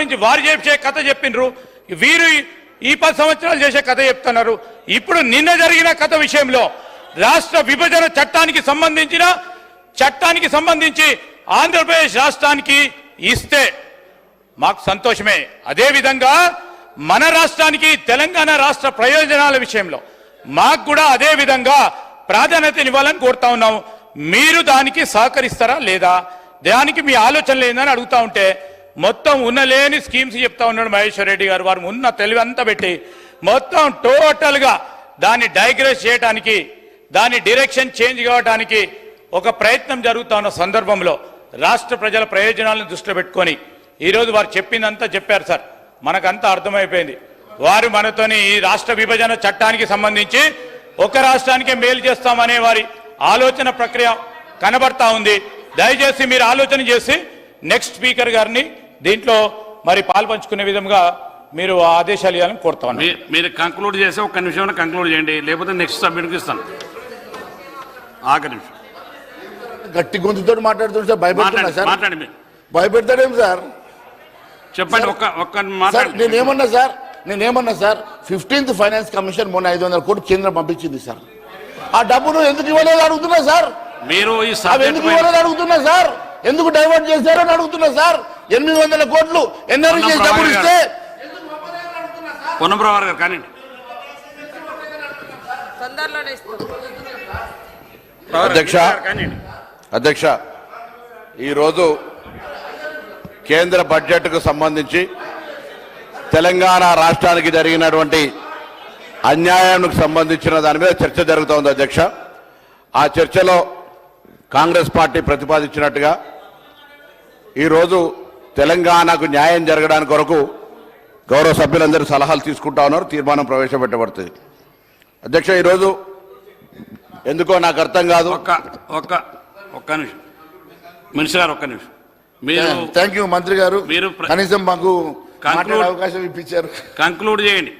నుంచి వారు చేసే కథ చెప్పిండ్రు వీరు ఈ పది సంవత్సరాలు చేసే కథ చెప్తున్నారు. ఇప్పుడు నిన్న జరిగిన కథ విషయంలో రాష్ట్ర విభజన చట్టానికి సంబంధించిన చట్టానికి సంబంధించి ఆంధ్రప్రదేశ్ రాష్ట్రానికి ఇస్తే మాకు సంతోషమే. అదేవిధంగా మన రాష్ట్రానికి తెలంగాణ రాష్ట్ర ప్రయోజనాల విషయంలో మాకు కూడా అదే విధంగా ప్రాధాన్యతనివ్వాలని కోరుతా ఉన్నాం మీరు దానికి సహకరిస్తారా లేదా? దానికి మీ ఆలోచన లేదని అడుగుతా ఉంటే మొత్తం ఉన్నలేని స్కీమ్స్ చెప్తా ఉన్నాడు మహేశ్వర్ రెడ్డి గారు. వారు ఉన్న తెలివి అంతా పెట్టి మొత్తం టోటల్గా దాన్ని డైగ్రెస్ చేయడానికి దాని డైరెక్షన్ చేంజ్ కావడానికి ఒక ప్రయత్నం జరుగుతా ఉన్న సందర్భంలో రాష్ట్ర ప్రజల ప్రయోజనాలను దృష్టిలో పెట్టుకొని ఈరోజు వారు చెప్పిందంతా చెప్పారు సార్. మనకంతా అర్థమైపోయింది. వారు మనతోని ఈ రాష్ట్ర విభజన చట్టానికి సంబంధించి ఒక రాష్ట్రానికే మేలు చేస్తామనే వారి ఆలోచన ప్రక్రియ కనబడతా ఉంది. దయచేసి మీరు ఆలోచన చేసి నెక్స్ట్ స్పీకర్ గారిని దీంట్లో మరి పాల్పంచుకునే విధంగా మీరు ఆదేశాలు ఇవ్వాలని కోరుతా ఉన్నాను మీ- మీరు కంక్లూడ్ చేసి ఒక్క నిమిషం కంక్లూడ్ చేయండి. లేకపోతే నెక్స్ట్ సబ్మిట్కి ఇస్తాను ఆఖరి నిమిషం. గట్టి గొంతుతో మాట్లాడుతుంటే సార్ భయపెడుతున్నా సార్. మాట్లాడండి మీరు. భయపెడతాడేం సార్? చెప్పండి ఒక్క ఒక్క సార్ నేనేమన్నా సార్ నేనేమన్నా సార్ ఫిఫ్టీన్త్ ఫైనాన్స్ కమిషన్ మొన్న ఐదు వందల కోట్లు కేంద్రం పంపించింది సార్. ఆ డబ్బును ఎందుకు ఇవ్వలేదు అడుగుతున్నా సార్? మీరు ఈ అవి సబ్జెక్ట్ ఎందుకు ఇవ్వలేదు అడుగుతున్నా సార్? ఎందుకు డైవర్ట్ చేశారని అడుగుతున్నా సార్? ఎనిమిది వందల కోట్లు ఎన్ఆర్ఈ చేసి డబ్బులు ఇస్తే గారు కానివ్వండి. అధ్యక్ష. అధ్యక్ష ఈరోజు కేంద్ర బడ్జెట్కు సంబంధించి తెలంగాణ రాష్ట్రానికి జరిగినటువంటి అన్యాయానికి సంబంధించిన దాని మీద చర్చ జరుగుతోంది అధ్యక్ష. ఆ చర్చలో కాంగ్రెస్ పార్టీ ప్రతిపాదించినట్టుగా ఈరోజు తెలంగాణకు న్యాయం జరగడానికి కొరకు గౌరవ సభ్యులందరూ సలహాలు తీసుకుంటా ఉన్నారు. తీర్మానం ప్రవేశపెట్టబడుతుంది. అధ్యక్ష ఈరోజు ఎందుకో నాకు అర్థం కాదు. ఒక్క ఒక్క ఒక్క నిమిషం. మినిస్టర్ గారు ఒక్క నిమిషం. మీరు థ్యాంక్ యూ మంత్రి గారు. మీరు కనీసం మాకు అవకాశం ఇప్పించారు. కంక్లూడ్ చేయండి.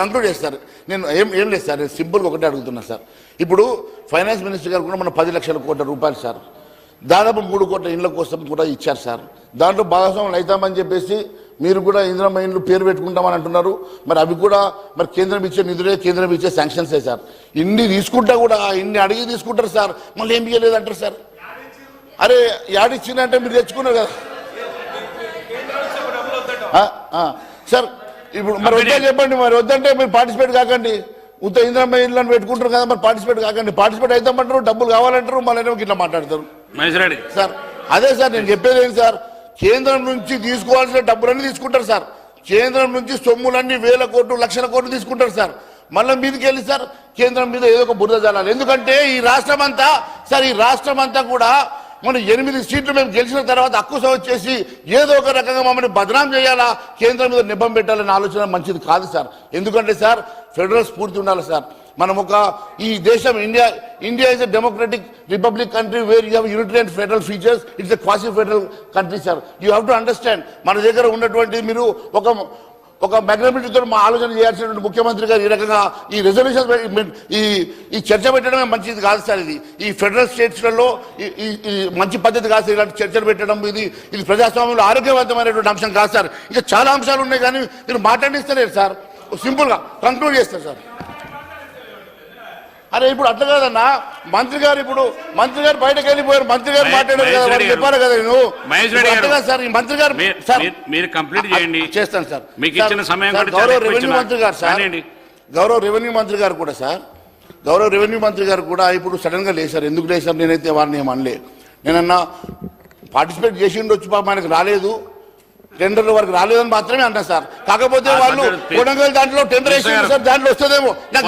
కంక్లూడ్ చేస్తారు నేను ఏం ఏం లేదు సార్. నేను సింపుల్గా ఒకటే అడుగుతున్నా సార్. ఇప్పుడు ఫైనాన్స్ మినిస్టర్ గారు కూడా మన పది లక్షల కోట్ల రూపాయలు సార్. దాదాపు మూడు కోట్ల ఇండ్ల కోసం కూడా ఇచ్చారు సార్. దాంట్లో భాగస్వాములు అవుతామని చెప్పేసి మీరు కూడా ఇంద్రమ్మ ఇండ్లు పేరు పెట్టుకుంటామని అంటున్నారు. మరి అవి కూడా మరి కేంద్రం ఇచ్చే నిధులే కేంద్రం ఇచ్చే శాంక్షన్సే సార్. ఇన్ని తీసుకుంటా కూడా ఇన్ని అడిగి తీసుకుంటారు సార్. మళ్ళీ ఏం అంటారు సార్. అరే యాడిచ్చిందంటే మీరు తెచ్చుకున్నారు కదా. సార్ ఇప్పుడు మరి వద్దా చెప్పండి మరి. వద్దంటే మీరు పార్టిసిపేట్ కాకండి. ఉత్త ఇంద్రమ్మ ఇళ్ళని పెట్టుకుంటారు కదా మరి పార్టిసిపేట్ కాకండి. పార్టిసిపేట్ అవుతామంటారు డబ్బులు కావాలంటారు మళ్ళీ ఇట్లా మాట్లాడతారు. మహేశ్వర్ రెడ్డి. సార్ అదే సార్ నేను చెప్పేది ఏంటి సార్? కేంద్రం నుంచి తీసుకోవాల్సిన డబ్బులన్నీ తీసుకుంటారు సార్. కేంద్రం నుంచి సొమ్ములన్నీ వేల కోట్లు లక్షల కోట్లు తీసుకుంటారు సార్. మళ్ళీ మీదకి వెళ్ళి సార్ కేంద్రం మీద ఏదో ఒక బురద జలాలి ఎందుకంటే ఈ రాష్ట్రం అంతా సార్ ఈ రాష్ట్రం అంతా కూడా మనం ఎనిమిది సీట్లు మేము గెలిచిన తర్వాత అక్కుస వచ్చేసి ఏదో ఒక రకంగా మమ్మల్ని బదనాం చేయాలా? కేంద్రం మీద నిబ్బం పెట్టాలనే ఆలోచన మంచిది కాదు సార్. ఎందుకంటే సార్ ఫెడరల్ స్ఫూర్తి ఉండాలి సార్. మనం ఒక ఈ దేశం India India is a democratic republic country where you have unitary and federal features it's a quasi federal country sir you have to understand మన దగ్గర ఉన్నటువంటి మీరు ఒక ఒక మెగ్నబిలిటీతో మా ఆలోచన చేయాల్సినటువంటి ముఖ్యమంత్రి గారు ఈ రకంగా ఈ రెజల్యూషన్ ఈ ఈ చర్చ పెట్టడమే మంచిది కాదు సార్ ఇది. ఈ ఫెడరల్ స్టేట్స్లలో ఈ- ఈ మంచి పద్ధతి కాదు సార్ ఇలాంటి చర్చలు పెట్టడం ఇది ఇది ప్రజాస్వామ్యంలో ఆరోగ్యవంతమైనటువంటి అంశం కాదు సార్ ఇంకా చాలా అంశాలు ఉన్నాయి కానీ మీరు మాట్లాడిస్తలేరు సార్ సింపుల్గా కంక్లూడ్ చేస్తారు సార్ అరే ఇప్పుడు అట్లా కాదన్నా. మంత్రి గారు ఇప్పుడు మంత్రి గారు బయటకు వెళ్ళిపోయారు. మంత్రి గారు మాట్లాడారు కదా వాళ్ళు చెప్పాలి కదా నేను. అట్లా సార్ ఈ మంత్రి గారు మీరు- సార్ కంప్లీట్ చేయండి. చేస్తాను సార్. మీకు సార్, ఇచ్చిన సమయం సార్, గౌరవ రెవెన్యూ మంత్రి గారు సార్. గౌరవ రెవెన్యూ మంత్రి గారు కూడా సార్. గౌరవ రెవెన్యూ మంత్రి గారు కూడా ఇప్పుడు సడన్గా లేచారు. ఎందుకు లేచారు? నేనైతే వారిని ఏం అనలే. నేనన్నా పార్టిసిపేట్ చేసి ఉండొచ్చు పాప ఆయనకు రాలేదు. టెండర్ వరకు రాలేదని మాత్రమే అన్నా సార్. కాకపోతే వాళ్ళు కొడంగల్ దాంట్లో టెండర్ వేసి సార్ దాంట్లో వస్తుందేమో. నాకు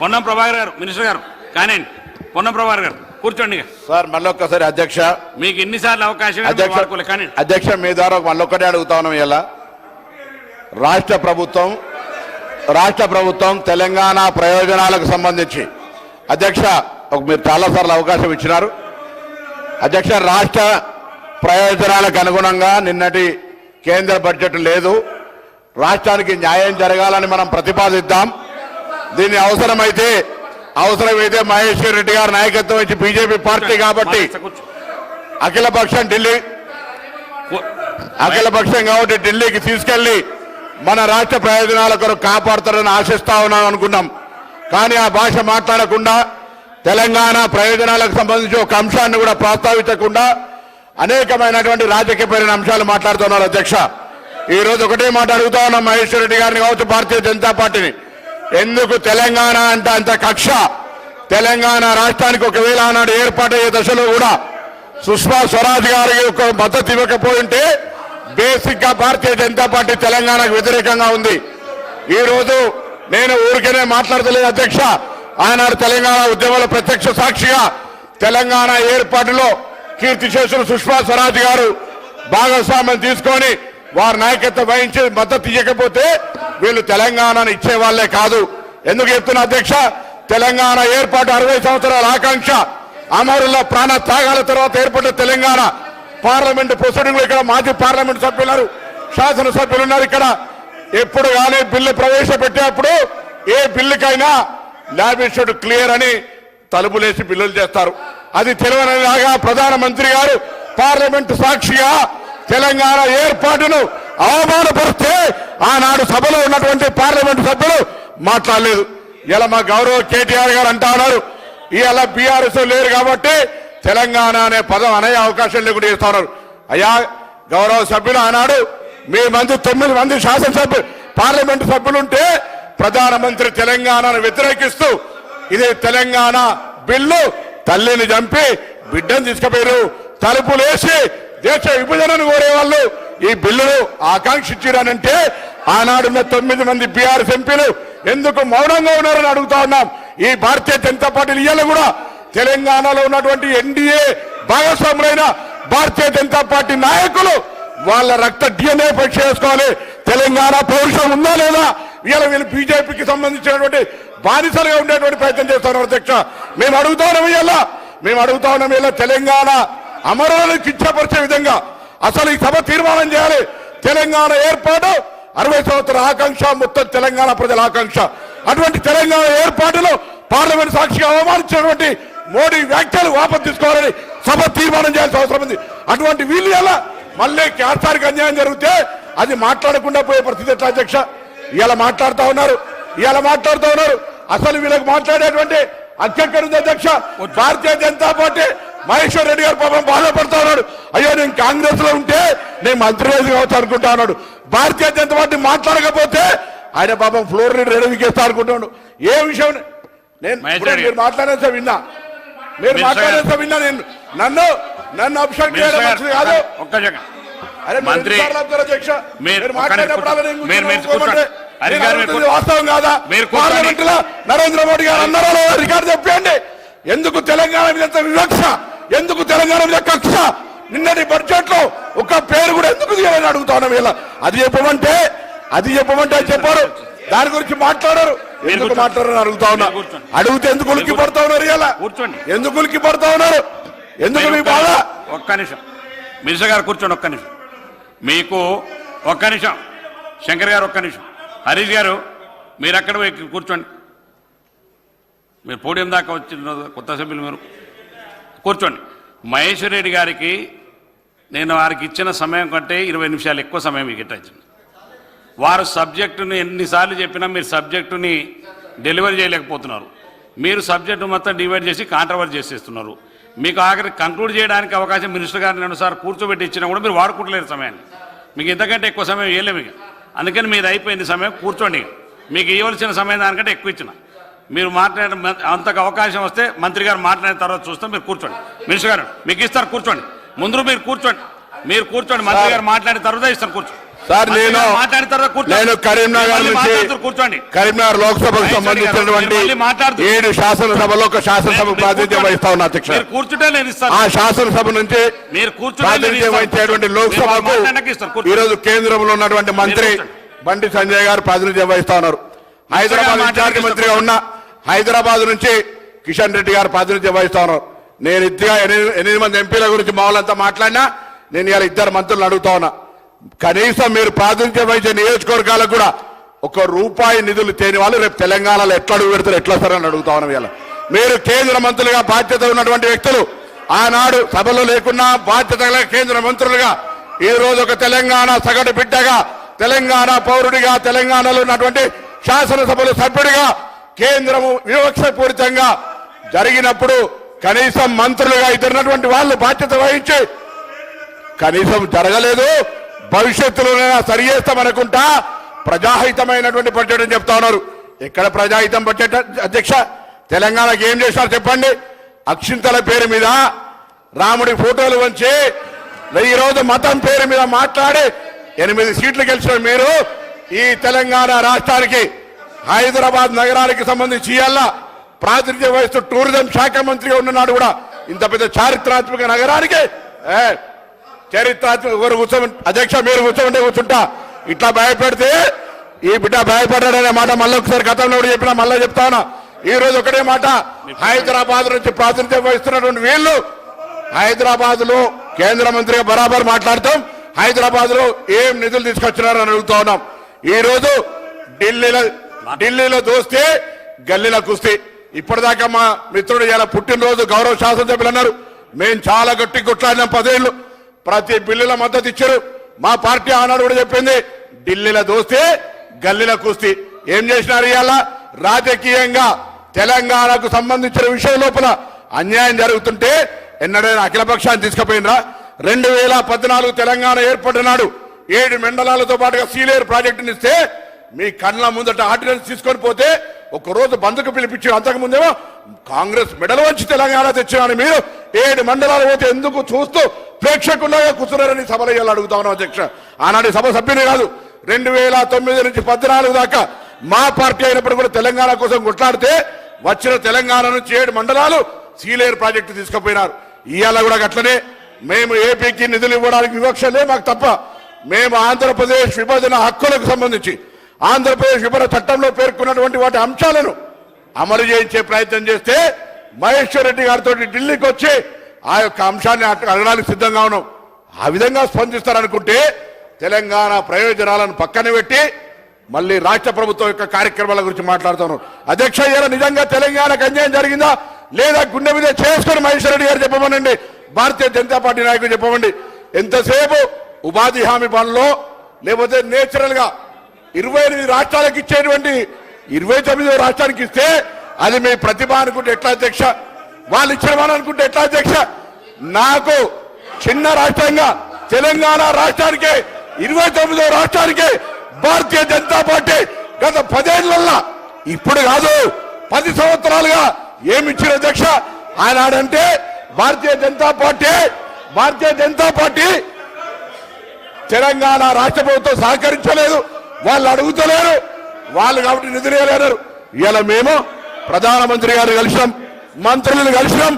పొన్న ప్రభాకర్ గారు మినిస్టర్ గారు కానివ్వండి. పొన్నం ప్రభాకర్ గారు కూర్చోండి. సార్ మళ్ళొక్కసారి అధ్యక్ష. మీకు ఎన్నిసార్లు అవకాశం అధ్యక్ష కానీ అధ్యక్ష మీ ద్వారా మళ్ళొక్కటే అడుగుతా ఉన్నాం ఇలా. రాష్ట్ర ప్రభుత్వం రాష్ట్ర ప్రభుత్వం తెలంగాణ ప్రయోజనాలకు సంబంధించి. అధ్యక్ష ఒక మీరు చాలాసార్లు అవకాశం ఇచ్చినారు. అధ్యక్ష రాష్ట్ర ప్రయోజనాలకు అనుగుణంగా నిన్నటి కేంద్ర బడ్జెట్ లేదు. రాష్ట్రానికి న్యాయం జరగాలని మనం ప్రతిపాదిద్దాం. దీన్ని అవసరమైతే అవసరమైతే మహేశ్వర్ రెడ్డి గారి నాయకత్వం ఇచ్చి బీజేపీ పార్టీ కాబట్టి కూర్చో. అఖిలపక్షం ఢిల్లీ కూ- అఖిలపక్షం కాబట్టి ఢిల్లీకి తీసుకెళ్ళి మన రాష్ట్ర ప్రయోజనాల కొరకు కాపాడుతారని ఆశిస్తా ఉన్నాం అనుకున్నాం. కానీ ఆ భాష మాట్లాడకుండా తెలంగాణ ప్రయోజనాలకు సంబంధించి ఒక అంశాన్ని కూడా ప్రస్తావించకుండా అనేకమైనటువంటి రాజకీయపరమైన అంశాలు మాట్లాడుతున్నారు అధ్యక్ష. ఈ రోజు ఒకటే మాట అడుగుతా ఉన్నాం మహేశ్వర్ రెడ్డి గారిని కావచ్చు భారతీయ జనతా పార్టీని. ఎందుకు తెలంగాణ అంటే అంత కక్ష? తెలంగాణ రాష్ట్రానికి ఒకవేళ ఆనాడు ఏర్పాటయ్యే దశలో కూడా సుష్మా స్వరాజ్ గారికి యొక్క మద్దతు ఇవ్వకపోయింటే బేసిక్గా భారతీయ జనతా పార్టీ తెలంగాణకు వ్యతిరేకంగా ఉంది. ఈ రోజు నేను ఊరికనే మాట్లాడతలేదు అధ్యక్ష. ఆనాడు తెలంగాణ ఉద్యమంలో ప్రత్యక్ష సాక్షిగా తెలంగాణ ఏర్పాటులో కీర్తిశేషులు సుష్మా స్వరాజ్ గారు భాగస్వామ్యం తీసుకొని వారి నాయకత్వం వహించి మద్దతు ఇవ్వకపోతే వీళ్ళు తెలంగాణను ఇచ్చే వాళ్ళే కాదు. ఎందుకు చెప్తున్నా అధ్యక్ష? తెలంగాణ ఏర్పాటు అరవై సంవత్సరాల ఆకాంక్ష. అమరుల ప్రాణ త్యాగాల తర్వాత ఏర్పడిన తెలంగాణ పార్లమెంట్ ప్రొసీడింగ్ ఇక్కడ మాజీ పార్లమెంట్ సభ్యులు శాసనసభ్యులు ఉన్నారు ఇక్కడ. ఎప్పుడు కానీ బిల్లు ప్రవేశపెట్టేప్పుడు ఏ బిల్లుకైనా ల్యాబిషడ్ క్లియర్ అని తలుపులేసి బిల్లులు చేస్తారు. అది తెలియనిలాగా ప్రధానమంత్రి గారు పార్లమెంట్ సాక్షిగా తెలంగాణ ఏర్పాటును అవమానపరిస్తే ఆనాడు సభలో ఉన్నటువంటి పార్లమెంట్ సభ్యులు మాట్లాడలేదు. ఇలా మా గౌరవ కేటీఆర్ గారు అంటా ఉన్నారు ఇలా బీఆర్ఎస్ లేరు కాబట్టి తెలంగాణ అనే పదం అనే అవకాశం లేకుండా చేస్తా ఉన్నారు. అయ్యా గౌరవ సభ్యులు ఆనాడు మీ మంది తొమ్మిది మంది శాసనసభ్యులు పార్లమెంట్ సభ్యులుంటే ప్రధానమంత్రి తెలంగాణను వ్యతిరేకిస్తూ ఇది తెలంగాణ బిల్లు తల్లిని చంపి బిడ్డను తీసుకుపోయారు తలుపులేసి దేశ విభజనను కోరే వాళ్ళు ఈ బిల్లును ఆకాంక్షించారనంటే ఆనాడున్న తొమ్మిది మంది బీఆర్ఎస్ ఎంపీలు ఎందుకు మౌనంగా ఉన్నారని అడుగుతా ఉన్నాం. ఈ భారతీయ జనతా పార్టీ ఇయ్యాల కూడా తెలంగాణలో ఉన్నటువంటి ఎన్డీఏ భాగస్వాములైన భారతీయ జనతా పార్టీ నాయకులు వాళ్ళ రక్త డిఎన్ఏ పరీక్ష చేసుకోవాలి. తెలంగాణ పౌరుషం ఉందా లేదా? వీళ్ళ వీళ్ళు బీజేపీకి సంబంధించినటువంటి బానిసలుగా ఉండేటువంటి ప్రయత్నం చేస్తున్నారు అధ్యక్ష. మేము అడుగుతా ఉన్నాం ఇలా మేము అడుగుతా ఉన్నాం ఇలా తెలంగాణ అమరులను కిచ్చపరిచే విధంగా అసలు ఈ సభ తీర్మానం చేయాలి. తెలంగాణ ఏర్పాటు అరవై సంవత్సరాల ఆకాంక్ష మొత్తం తెలంగాణ ప్రజల ఆకాంక్ష. అటువంటి తెలంగాణ ఏర్పాటులో పార్లమెంట్ సాక్షిగా అవమానించినటువంటి మోడీ వ్యాఖ్యలు వాపసు తీసుకోవాలని సభ తీర్మానం చేయాల్సిన అవసరం ఉంది. అటువంటి వీళ్ళు ఎలా? మళ్ళీ క్యాన్సర్కి అన్యాయం జరిగితే అది మాట్లాడకుండా పోయే పరిస్థితి ఎట్లా అధ్యక్ష? ఇవాళ మాట్లాడుతా ఉన్నారు. ఇవాళ మాట్లాడుతూ ఉన్నారు. అసలు వీళ్ళకి మాట్లాడేటువంటి అధ్యక్షుడు అధ్యక్ష. భారతీయ జనతా పార్టీ మహేశ్వర్ రెడ్డి గారు పాపం బాధపడతా ఉన్నాడు. అయ్యో నేను కాంగ్రెస్లో ఉంటే నేను మంత్రి కావచ్చు అనుకుంటా ఉన్నాడు. భారతీయ జనతా పార్టీ మాట్లాడకపోతే ఆయన పాపం ఫ్లోర్ రెడీ వికేస్తా అనుకుంటున్నాడు. ఏ విషయం? నేను. మీరు మాట్లాడేసా విన్నా. మీరు మాట్లాడేసా విన్నా. నేను నన్ను నన్ను అబ్సర్వ్ చేయడం మంచిది కాదు. అరే అడుగుతుంది వాస్తవం కాదా. పార్లమెంట్లో నరేంద్ర మోడీ గారు అన్నారో లేదో రికార్డు చెప్పండి ఎందుకు తెలంగాణ మీద వివక్ష? ఎందుకు తెలంగాణ మీద కక్ష నిన్నటి బడ్జెట్లో ఒక పేరు కూడా ఎందుకు తీయాలని అడుగుతా ఉన్నాం ఇలా. అది చెప్పమంటే అది చెప్పమంటే చెప్పారు. దాని గురించి మాట్లాడారు. ఎందుకు కూర్చోండి. మాట్లాడారు అడుగుతా ఉన్నా. అడిగితే ఎందుకు ఉలిక్కి పడతా ఉన్నారు ఇలా? కూర్చోండి. ఎందుకు ఉలిక్కి పడతా ఉన్నారు? ఎందుకు మీ బాధ? ఒక్క నిమిషం. మినిస్టర్ గారు కూర్చోండి ఒక్క నిమిషం. మీకు ఒక్క నిమిషం. శంకర్ గారు ఒక్క నిమిషం. హరీష్ గారు మీరు అక్కడ కూర్చోండి. మీరు పోడియం దాకా వచ్చిన కొత్త సభ్యులు మీరు. కూర్చోండి. మహేశ్వర్ రెడ్డి గారికి నేను వారికి ఇచ్చిన సమయం కంటే ఇరవై నిమిషాలు ఎక్కువ సమయం మీకు ఇచ్చింది వారు సబ్జెక్టుని ఎన్నిసార్లు చెప్పినా మీరు సబ్జెక్టుని డెలివరీ చేయలేకపోతున్నారు. మీరు సబ్జెక్టు మొత్తం డివైడ్ చేసి కాంట్రవర్ట్ చేసేస్తున్నారు. మీకు ఆఖరి కంక్లూడ్ చేయడానికి అవకాశం మినిస్టర్ గారిని రెండుసార్లు కూర్చోబెట్టి ఇచ్చినా కూడా మీరు వాడుకుంటలేరు సమయాన్ని. మీకు ఇంతకంటే ఎక్కువ సమయం ఇవ్వలేము అందుకని మీరు అయిపోయింది సమయం. కూర్చోండి మీకు ఇవ్వాల్సిన సమయం దానికంటే ఎక్కువ ఇచ్చిన. మీరు మాట్లాడే అంతకు అవకాశం వస్తే మంత్రి గారు మాట్లాడిన తర్వాత చూస్తే మీరు కూర్చోండి. మినిస్టర్ గారు మీకు ఇస్తారు కూర్చోండి. ముందు మీరు కూర్చోండి. మీరు కూర్చోండి. మంత్రి గారు మాట్లాడిన తర్వాత ఇస్తాను కూర్చోండి. సార్ నేను మాట్లాడిన తర్వాత నేను కరీంనగర్ నుంచి కూర్చోండి. కరీంనగర్ లోక్సభకు సంబంధించినటువంటి ఏడు శాసనసభలో ఒక శాసనసభ ప్రాతినిధ్యం. వహిస్తా ఉన్నా అధ్యక్ష కూర్చుంటే నేను ఇస్తాను. ఆ శాసనసభ నుంచి మీరు కూర్చుంటే ప్రాతినిధ్యం. వహించేటువంటి లోక్సభకు రోజు కేంద్రంలో ఉన్నటువంటి మంత్రి. బండి సంజయ్ గారు ప్రాతినిధ్యం వహిస్తా ఉన్నారు. హైదరాబాద్ ఇన్ఛార్జ్. మంత్రిగా ఉన్న హైదరాబాద్ నుంచి కిషన్ రెడ్డి గారు ప్రాతినిధ్యం వహిస్తా ఉన్నారు నేను ఇద్దరుగా ఎనిమిది ఎనిమిది మంది ఎంపీల గురించి మామూలంతా మాట్లాడినా నేను ఇలా ఇద్దరు మంత్రులను అడుగుతా ఉన్నా. కనీసం మీరు ప్రాతినిధ్యం వహించే నియోజకవర్గాలకు కూడా ఒక రూపాయి నిధులు తేని వాళ్ళు రేపు తెలంగాణలో ఎట్లా అడుగు పెడతారు ఎట్లా వస్తారని అడుగుతా ఉన్నాం ఇలా మీరు కేంద్ర మంత్రులుగా బాధ్యత ఉన్నటువంటి వ్యక్తులు ఆనాడు సభలో లేకున్నా బాధ్యత కేంద్ర మంత్రులుగా ఈ రోజు ఒక తెలంగాణ సగటు బిడ్డగా తెలంగాణ పౌరుడిగా తెలంగాణలో ఉన్నటువంటి శాసనసభలో సభ్యుడిగా కేంద్రము వివక్షపూరితంగా జరిగినప్పుడు కనీసం మంత్రులుగా ఇద్దరున్నటువంటి వాళ్ళు బాధ్యత వహించి కనీసం జరగలేదు. భవిష్యత్తులోనైనా సరి చేస్తామనుకుంటా ప్రజాహితమైనటువంటి బడ్జెట్ అని చెప్తా ఉన్నారు. ఎక్కడ ప్రజాహితం బడ్జెట్ అధ్యక్ష? తెలంగాణకి ఏం చేశారు చెప్పండి? అక్షింతల పేరు మీద రాముడి ఫోటోలు వంచి ఈ రోజు మతం పేరు మీద మాట్లాడి ఎనిమిది సీట్లు గెలిచిన మీరు ఈ తెలంగాణ రాష్ట్రానికి హైదరాబాద్ నగరానికి సంబంధించి ఇవాళ ప్రాతినిధ్యం వహిస్తూ టూరిజం శాఖ మంత్రిగా ఉన్ననాడు కూడా ఇంత పెద్ద చారిత్రాత్మక నగరానికి చరిత్రాత్మక కూర్చోమని అధ్యక్ష మీరు కూర్చోమంటే కూర్చుంటా. ఇట్లా భయపెడితే ఈ బిడ్డ భయపడ్డాడనే మాట మళ్ళీ ఒకసారి గతంలో కూడా చెప్పినా మళ్ళీ చెప్తాను ఈ రోజు ఒకటే మాట హైదరాబాద్ నుంచి ప్రాతినిధ్యం వహిస్తున్నటువంటి వీళ్ళు హైదరాబాద్లో కేంద్ర మంత్రిగా బరాబర్ మాట్లాడతాం. హైదరాబాద్లో ఏం నిధులు తీసుకొచ్చినారని అడుగుతా ఉన్నాం. ఈ రోజు ఢిల్లీలో ఢిల్లీలో దోస్తే గల్లీలో కుస్తీ ఇప్పటిదాకా మా మిత్రుడు ఇలా పుట్టినరోజు గౌరవ శాసనసభ్యులు అన్నారు. మేము చాలా గట్టి కొట్లాడినాం పదేళ్ళు. ప్రతి బిల్లుల మద్దతు ఇచ్చారు. మా పార్టీ ఆనాడు కూడా చెప్పింది ఢిల్లీలో దోస్తే గల్లీలో కుస్తీ ఏం చేసినారు ఇవాళ? రాజకీయంగా తెలంగాణకు సంబంధించిన విషయం లోపల అన్యాయం జరుగుతుంటే ఎన్నడైనా అఖిలపక్షాన్ని తీసుకుపోయినరా? రెండు వేల పద్నాలుగు తెలంగాణ ఏర్పడినాడు ఏడు మండలాలతో పాటుగా సీలేరు ప్రాజెక్టునిస్తే మీ కళ్ళ ముందట ఆర్డినెన్స్ తీసుకొని పోతే ఒకరోజు బంధుకు పిలిపించి అంతకుముందేమో కాంగ్రెస్ మెడల్ వచ్చి తెలంగాణ తెచ్చినాను మీరు ఏడు మండలాలు పోతే ఎందుకు చూస్తూ ప్రేక్షకుల్లాగా కూర్చున్నారని సభలో అడుగుతా ఉన్నాం అధ్యక్ష. ఆనాటి సభ సభ్యుని కాదు రెండు వేల తొమ్మిది నుంచి పద్నాలుగు దాకా మా పార్టీ అయినప్పుడు కూడా తెలంగాణ కోసం కొట్లాడితే వచ్చిన తెలంగాణ నుంచి ఏడు మండలాలు సీలేరు ప్రాజెక్టు తీసుకుపోయినారు. ఇవాళ కూడా అట్లనే మేము ఏపీకి నిధులు ఇవ్వడానికి వివక్షలే మాకు తప్ప. మేము ఆంధ్రప్రదేశ్ విభజన హక్కులకు సంబంధించి ఆంధ్రప్రదేశ్ విభజన చట్టంలో పేర్కొన్నటువంటి వాటి అంశాలను అమలు చేయించే ప్రయత్నం చేస్తే మహేశ్వర్ రెడ్డి గారితో ఢిల్లీకి వచ్చి ఆ యొక్క అంశాన్ని అడగడానికి సిద్ధంగా ఉన్నాం. ఆ విధంగా స్పందిస్తారనుకుంటే తెలంగాణ ప్రయోజనాలను పక్కన పెట్టి మళ్ళీ రాష్ట్ర ప్రభుత్వం యొక్క కార్యక్రమాల గురించి మాట్లాడుతాను. అధ్యక్ష ఇవాళ నిజంగా తెలంగాణకు అన్యాయం జరిగిందా? లేదా గుండె మీద చేసుకుని మహేశ్వర్ రెడ్డి గారు చెప్పమనండి. భారతీయ జనతా పార్టీ నాయకులు చెప్పమండి. ఎంతసేపు ఉపాధి హామీ పనులు లేకపోతే నేచురల్గా ఇరవై ఎనిమిది రాష్ట్రాలకు ఇచ్చేటువంటి ఇరవై తొమ్మిదో రాష్ట్రానికి ఇస్తే అది మీ ప్రతిభ అనుకుంటే ఎట్లా అధ్యక్ష? వాళ్ళు ఇచ్చిన అనుకుంటే ఎట్లా అధ్యక్ష? నాకు చిన్న రాష్ట్రంగా తెలంగాణ రాష్ట్రానికి ఇరవై తొమ్మిదో రాష్ట్రానికి భారతీయ జనతా పార్టీ గత పదేళ్ళలో ఇప్పుడు కాదు పది సంవత్సరాలుగా ఏమి ఇచ్చిన అధ్యక్ష? ఆనాడంటే భారతీయ జనతా పార్టీ భారతీయ జనతా పార్టీ తెలంగాణ రాష్ట్ర ప్రభుత్వం సహకరించలేదు. వాళ్ళు అడుగుతలేరు. వాళ్ళు కాబట్టి నిధులు ఇవ్వలేరు ఇలా మేము ప్రధానమంత్రి గారు కలిసినాం మంత్రులను కలిసినాం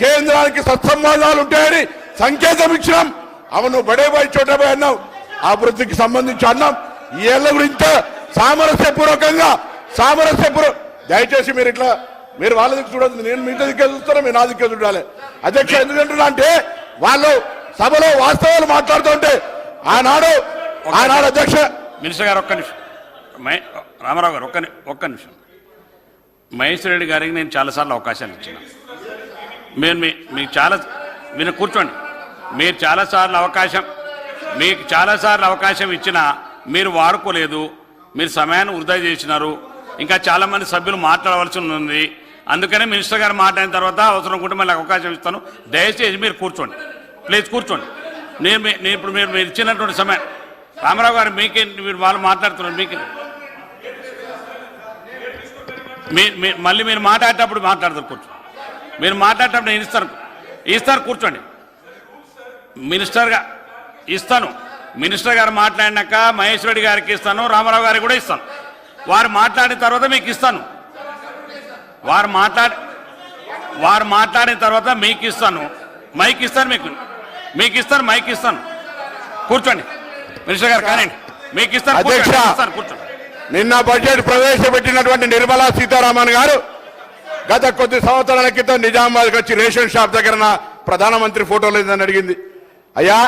కేంద్రానికి సత్సంబంధాలు ఉంటాయని సంకేతం ఇచ్చినాం. అవును బడే బాయ్ చోట బాయ్ అన్నాం. అభివృద్ధికి సంబంధించి అన్నాం. ఈ ఏళ్ళ గురించి సామరస్యపూర్వకంగా సామరస్యపూర్వ దయచేసి మీరు ఇట్లా మీరు వాళ్ళ దిక్కు చూడదు నేను మీ దిక్కే చూస్తాను మీరు నా దిక్కే చూడాలి. అధ్యక్ష ఎందుకంటున్నా అంటే వాళ్ళు సభలో వాస్తవాలు మాట్లాడుతుంటే ఆనాడు ఆనాడు అధ్యక్ష మినిస్టర్ గారు ఒక్క నిమిషం. మై రామారావు గారు ఒక్క ని- ఒక్క నిమిషం. మహేశ్వర రెడ్డి గారికి నేను చాలాసార్లు అవకాశాలు ఇచ్చిన. మీరు మీ మీకు చాలా మీరు కూర్చోండి. మీరు చాలాసార్లు అవకాశం మీకు చాలాసార్లు అవకాశం ఇచ్చినా మీరు వాడుకోలేదు మీరు సమయాన్ని వృధా చేసినారు ఇంకా చాలామంది సభ్యులు మాట్లాడవలసి ఉంది. అందుకనే మినిస్టర్ గారు మాట్లాడిన తర్వాత అవసరం ఉంటే మళ్ళీ అవకాశం ఇస్తాను. దయచేసి మీరు కూర్చోండి. ప్లీజ్ కూర్చోండి. నేను మీ- నేను ఇప్పుడు మీరు మీరు ఇచ్చినటువంటి సమయం రామారావు గారు మీకే మీరు వాళ్ళు మాట్లాడుతున్నారు మీకే. మీ మీ- మళ్ళీ మీరు మాట్లాడేటప్పుడు మాట్లాడతారు కూర్చో. మీరు మాట్లాడేటప్పుడు నేను ఇస్తాను. ఇస్తారు కూర్చోండి. మినిస్టర్గా ఇస్తాను. మినిస్టర్ గారు మాట్లాడినాక మహేష్ రెడ్డి గారికి ఇస్తాను రామారావు గారికి కూడా ఇస్తాను. వారు మాట్లాడిన తర్వాత మీకు ఇస్తాను. వారు మాట్లాడి వారు మాట్లాడిన తర్వాత మీకు ఇస్తాను. మైక్ ఇస్తాను మీకు. మీకు ఇస్తాను మైక్ ఇస్తాను. కూర్చోండి. మినిస్టర్ గారు మీకు. అధ్యక్ష. నిన్న బడ్జెట్ ప్రవేశపెట్టినటువంటి నిర్మలా సీతారామన్ గారు గత కొద్ది సంవత్సరాల క్రితం నిజామాబాద్కి వచ్చి రేషన్ షాప్ దగ్గర ప్రధానమంత్రి ఫోటో లేదని అడిగింది. అయ్యా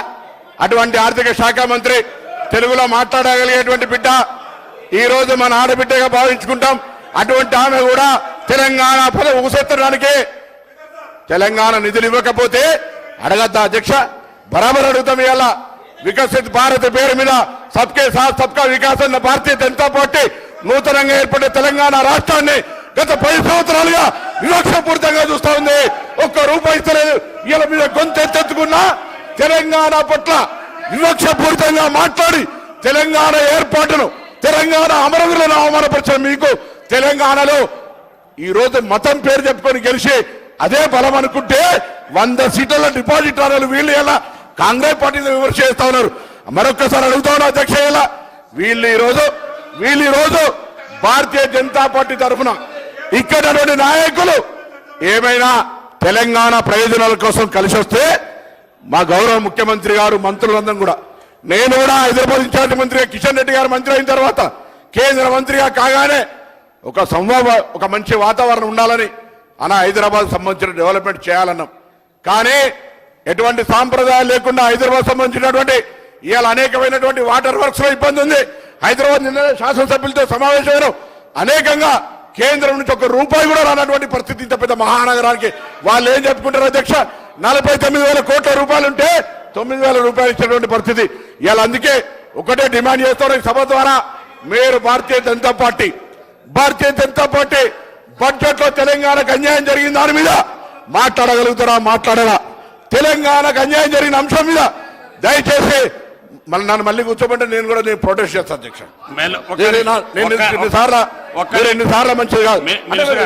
అటువంటి ఆర్థిక శాఖ మంత్రి తెలుగులో మాట్లాడగలిగేటువంటి బిడ్డ ఈ రోజు మన ఆడబిడ్డగా భావించుకుంటాం. అటువంటి ఆమె కూడా తెలంగాణ పదవి ఊసెత్తడానికి తెలంగాణ నిధులు ఇవ్వకపోతే అడగద్దా అధ్యక్ష? బరాబర్ అడుగుతాం ఇవాళ. వికసిత్ భారత్ పేరు మీద సబ్కే సాత్ సబ్కా వికాస్ అన్న భారతీయ జనతా పార్టీ నూతనంగా ఏర్పడే తెలంగాణ రాష్ట్రాన్ని గత పది సంవత్సరాలుగా వివక్షపూరితంగా చూస్తా ఉంది. ఒక్క రూపాయి ఇస్తలేదు వీళ్ళ మీద గొంతెత్తుకున్నా తెలంగాణ పట్ల వివక్షపూరితంగా మాట్లాడి తెలంగాణ ఏర్పాటును తెలంగాణ అమరవీరులను అవమానపరిచిన మీకు తెలంగాణలో ఈ రోజు మతం పేరు చెప్పుకొని గెలిచి అదే బలం అనుకుంటే వంద సీట్ల డిపాజిట్ రావాలి వీళ్ళు ఎలా కాంగ్రెస్ పార్టీని విమర్శ చేస్తా ఉన్నారు. మరొకసారి అడుగుతా ఉన్నా అధ్యక్ష వీళ్ళు ఈ రోజు వీళ్ళు ఈరోజు రోజు భారతీయ జనతా పార్టీ తరఫున ఇక్కడ నాయకులు ఏమైనా తెలంగాణ ప్రయోజనాల కోసం కలిసి వస్తే మా గౌరవ ముఖ్యమంత్రి గారు మంత్రులందరం కూడా. నేను కూడా హైదరాబాద్ ఇన్ఛార్జ్ మంత్రిగా కిషన్ రెడ్డి గారు మంత్రి అయిన తర్వాత కేంద్ర మంత్రిగా కాగానే ఒక సంభవ ఒక మంచి వాతావరణం ఉండాలని అన్న హైదరాబాద్ సంబంధించిన డెవలప్మెంట్ చేయాలన్నాం. కానీ ఎటువంటి సాంప్రదాయాలు లేకుండా హైదరాబాద్ సంబంధించినటువంటి ఇవాళ అనేకమైనటువంటి వాటర్ వర్క్స్లో ఇబ్బంది ఉంది. హైదరాబాద్ నిన్న శాసనసభ్యులతో సమావేశమైన అనేకంగా కేంద్రం నుంచి ఒక రూపాయి కూడా రానటువంటి పరిస్థితి ఇంత పెద్ద మహానగరానికి. వాళ్ళు ఏం చెప్పుకుంటారు అధ్యక్ష? నలభై తొమ్మిది వేల కోట్ల రూపాయలు ఉంటే తొమ్మిది వేల రూపాయలు ఇచ్చినటువంటి పరిస్థితి. ఇవాళ అందుకే ఒకటే డిమాండ్ చేస్తారు సభ ద్వారా. మీరు భారతీయ జనతా పార్టీ భారతీయ జనతా పార్టీ బడ్జెట్లో తెలంగాణకు అన్యాయం జరిగిన దాని మీద మాట్లాడగలుగుతారా? మాట్లాడరా? తెలంగాణకు అన్యాయం జరిగిన అంశం మీద దయచేసి మళ్ళీ నన్ను మళ్ళీ కూర్చోమంటే నేను కూడా నేను ప్రొటెస్ట్ చేస్తాను అధ్యక్ష. నేను ఎన్నిసార్లు మంచిది కాదు.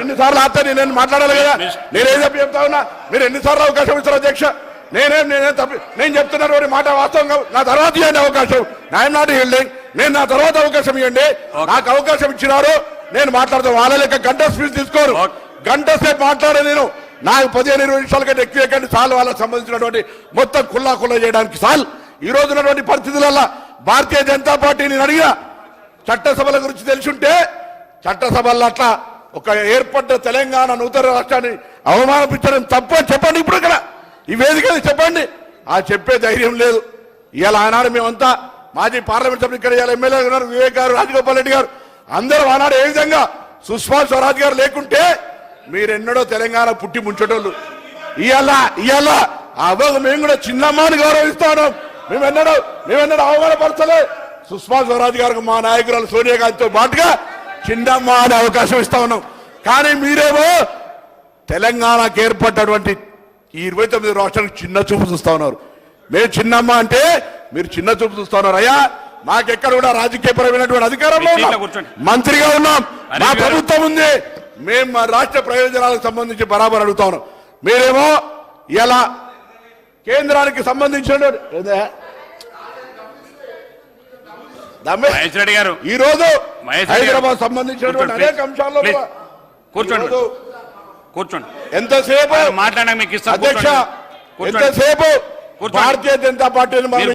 ఎన్నిసార్లు ఆపితే నేను మాట్లాడాలి కదా? నేనేం చెప్పి చెప్తా ఉన్నా? మీరు ఎన్నిసార్లు అవకాశం ఇస్తారు అధ్యక్ష? నేనేం నేనేం తప్పి నేను చెప్తున్నటువంటి మాట వాస్తవం కాదు నా తర్వాత ఇవ్వండి అవకాశం. ఐఎమ్ నాట్ హీల్డింగ్ నేను నా తర్వాత అవకాశం ఇవ్వండి. నాకు అవకాశం ఇచ్చినారు. నేను మాట్లాడతాను. వాళ్ళ లెక్క గంట స్పీచ్ తీసుకోరు. గంట సేపు మాట్లాడే నేను. నాకు పదిహేను ఇరవై నిమిషాల కంటే ఎక్కువ కంటే చాలు వాళ్ళకి సంబంధించినటువంటి మొత్తం కుల్లా కుల్లా చేయడానికి చాలు. ఈ రోజునటువంటి పరిస్థితులలో భారతీయ జనతా పార్టీని నేను అడిగిన చట్టసభల గురించి తెలుసుంటే చట్టసభల్లో అట్లా ఒక ఏర్పడ్డ తెలంగాణ నూతన రాష్ట్రాన్ని అవమానపించడం తప్పు అని చెప్పండి ఇప్పుడు ఇక్కడ. ఈ వేదిక చెప్పండి. ఆ చెప్పే ధైర్యం లేదు. ఇవాళ ఆనాడు మేమంతా మాజీ పార్లమెంట్ సభ్యులు ఇక్కడ ఇవాళ ఎమ్మెల్యే ఉన్నారు వివేక్ గారు రాజగోపాల్ రెడ్డి గారు. అందరూ ఆనాడు ఏ విధంగా సుష్మా స్వరాజ్ గారు లేకుంటే మీరెన్నడో తెలంగాణ పుట్టి ముంచటోళ్ళు. ఇవాళ ఇవాళ అవ్వకు మేము కూడా చిన్నమ్మాని గౌరవిస్తాను. మేము ఎన్నడూ మేము ఎన్నడూ అవమానపరచలే. సుష్మా స్వరాజ్ గారికి మా నాయకురాలు సోనియా గాంధీతో పాటుగా చిన్నమ్మ అనే అవకాశం ఇస్తా ఉన్నాం. కానీ మీరేమో తెలంగాణకు ఏర్పడ్డటువంటి ఈ ఇరవై తొమ్మిది రాష్ట్రాలకు చిన్న చూపు చూస్తా ఉన్నారు. మేము చిన్నమ్మ అంటే మీరు చిన్న చూపు చూస్తా ఉన్నారు. అయ్యా మాకెక్కడ కూడా రాజకీయపరమైనటువంటి అధికారంలో. మంత్రిగా ఉన్నాం. మా. ప్రభుత్వం ఉంది. మేము మా రాష్ట్ర ప్రయోజనాలకు సంబంధించి బరాబర్ అడుగుతా ఉన్నాం మీరేమో ఇలా కేంద్రానికి సంబంధించిన మహేష్ రెడ్డి గారు. ఈ రోజు. హైదరాబాద్ సంబంధించినటువంటి అనేక అంశాల్లో కూర్చోండి. కూర్చోండి. ఎంతసేపు మాట్లాడడానికి అధ్యక్ష ఎంతసేపు. భారతీయ జనతా పార్టీని